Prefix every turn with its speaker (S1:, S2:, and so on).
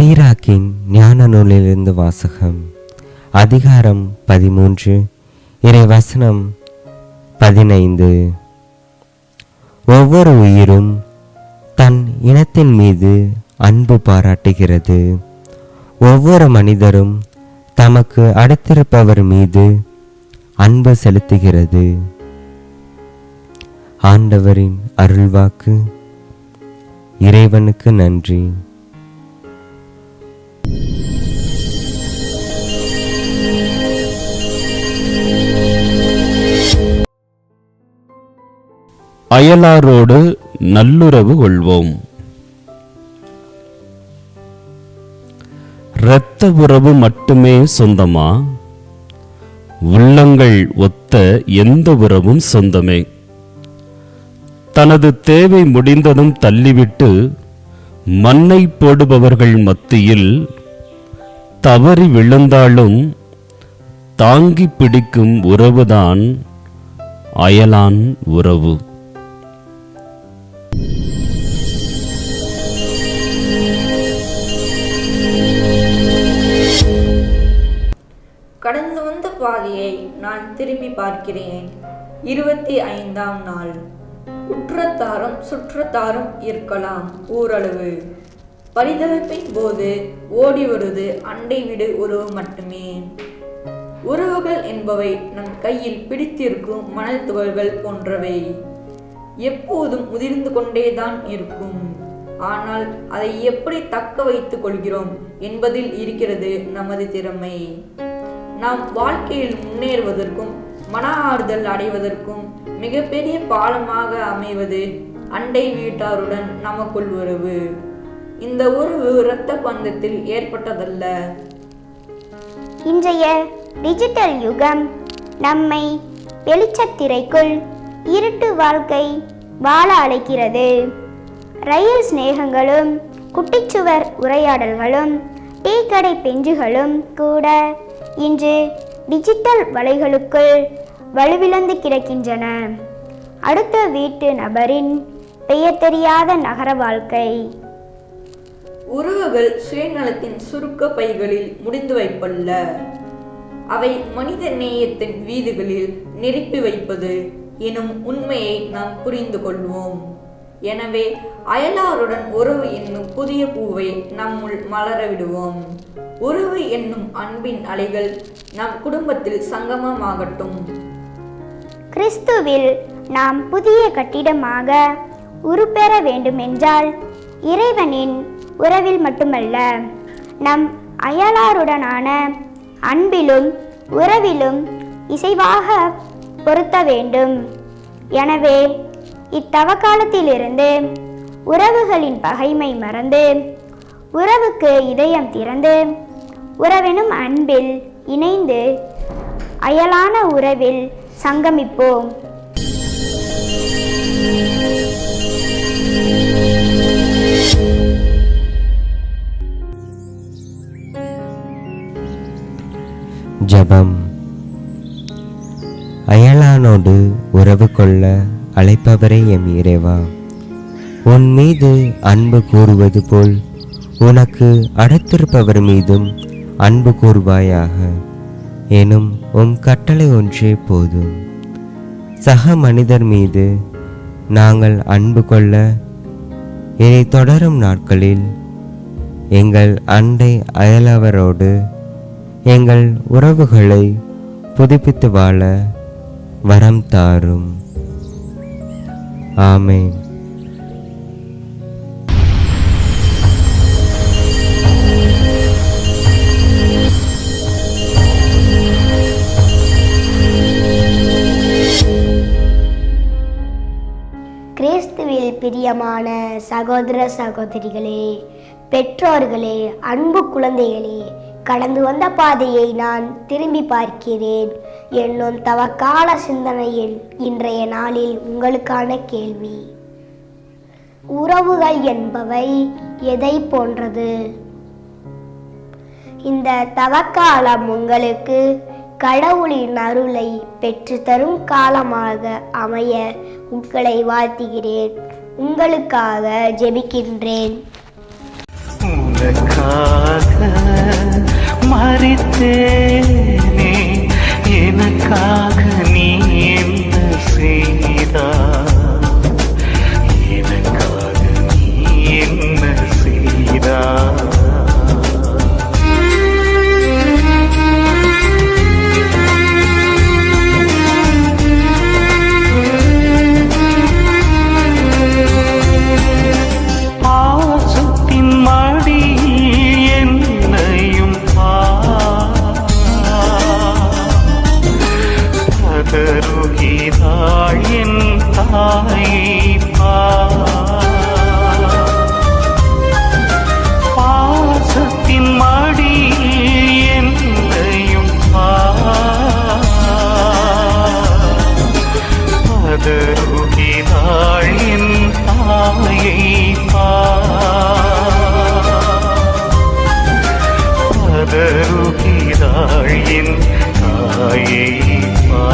S1: சீராக்கின் ஞான நூலிலிருந்து வாசகம் அதிகாரம் பதிமூன்று இறை வசனம் பதினைந்து. ஒவ்வொரு உயிரும் தன் இனத்தின் மீது அன்பு பாராட்டுகிறது. ஒவ்வொரு மனிதரும் தமக்கு அடுத்திருப்பவர் மீது அன்பு செலுத்துகிறது. ஆண்டவரின் அருள்வாக்கு இறைவனுக்கு நன்றி.
S2: அயலாரோடு நல்லுறவு கொள்வோம். இரத்த உறவு மட்டுமே சொந்தமா? உள்ளங்கள் ஒத்த எந்த உறவும் சொந்தமே. தனது தேவை முடிந்ததும் தள்ளிவிட்டு மண்ணை போடுபவர்கள் மத்தியில் தவறி விழுந்தாலும் தாங்கி பிடிக்கும் உறவுதான் அயலான் உறவு.
S3: நான் திரும்பி பார்க்கிறேன். இருபத்தி ஐந்தாம் நாள். உற்றத்தாரும் சுற்றத்தாரும் இருக்கலாம் ஓரளவு. பரிதவிப்பின் போது ஓடி வருவது அண்டை விடு உறவு மட்டுமே. உறவுகள் என்பவை நம் கையில் பிடித்திருக்கும் மணல் துகள்கள் போன்றவை. எப்போதும் உதிர்ந்து கொண்டேதான் இருக்கும். ஆனால் அதை எப்படி தக்க வைத்துக் கொள்கிறோம் என்பதில் இருக்கிறது நமது திறமை. நாம் வாழ்க்கையில் முன்னேறுவதற்கும் மன ஆறுதல் அடைவதற்கும் மிகப்பெரிய பாலமாக அமைவது அண்டை வீட்டாருடன் நமக்குள் உறவு. இந்த உறவு இரத்த பந்தத்தில் ஏற்பட்டதல்ல.
S4: இன்றைய டிஜிட்டல் யுகம் நம்மை வெளிச்சத்திரைக்குள் இருட்டு வாழ்க்கை வாழ அழைக்கிறது. ரயில் சிநேகங்களும் குட்டிச்சுவர் உரையாடல்களும் டீ கடை பெஞ்சுகளும் கூட இன்று டிஜிட்டல் வலைகளுக்குள் வலுவிழந்து கிடக்கின்றன. அடுத்த வீட்டு நபரின் பெயர் தெரியாத நகர வாழ்க்கை.
S3: உறவுகள் சுயநலத்தின் சுருக்க பைகளில் முடிந்து வைப்பல்ல. அவை மனித நேயத்தின் வீதிகளில் நிரப்பி வைப்பது எனும் உண்மையை நாம் புரிந்து கொள்வோம். எனவே அயலாருடன் உறவு என்னும் புதிய பூவை நம்முள் மலர விடுவோம் உறவு என்னும் அன்பின் அலைகள் நம் குடும்பத்தில் சங்கமமாகட்டும்.
S4: கிறிஸ்துவில் நாம் புதிய கட்டிடமாக உருப்பெற வேண்டுமென்றால் இறைவனின் உறவில் மட்டுமல்ல நம் அயலாருடனான அன்பிலும் உறவிலும் இசைவாக பொருத்த வேண்டும். எனவே இத்தவ காலத்திலிருந்து உறவுகளின் பகைமை மறந்து உறவுக்கு இதயம் திறந்து உறவெனும் அன்பில் இணைந்து அயலான உறவில் சங்கமிப்போம்.
S1: ஜபம். அயலானோடு உறவு கொள்ள அழைப்பவரே எம் இறைவா. உன் மீது அன்பு கூறுவது போல் உனக்கு அடுத்திருப்பவர் மீதும் அன்பு கூறுவாயாக. எனும் உம் கட்டளை ஒன்றே போதும். சக மனிதர் மீது நாங்கள் அன்பு கொள்ள இதை தொடரும் நாட்களில் எங்கள் அண்டை அயலவரோடு எங்கள் உறவுகளை புதுப்பித்து வாழ வரம் தாரும். ஆமேன்.
S4: கிறிஸ்துவில் பிரியமான சகோதர சகோதரிகளே பெற்றோர்களே அன்பு குழந்தைகளே கடந்து வந்த பாதையை நான் திரும்பி பார்க்கிறேன். என்னும் தவக்கால சிந்தனையில் இன்றைய நாளில் உங்களுக்கான கேள்வி. உறவுகள் என்பவை எதை போன்றது? இந்த தவக்காலம் உங்களுக்கு கடவுளின் அருளை பெற்றுத்தரும் காலமாக அமைய உங்களை வாழ்த்துகிறேன். உங்களுக்காக ஜெபிக்கின்றேன்.
S5: மறித்தேன். na cara. ஆதருகிறாயின் தாயை பா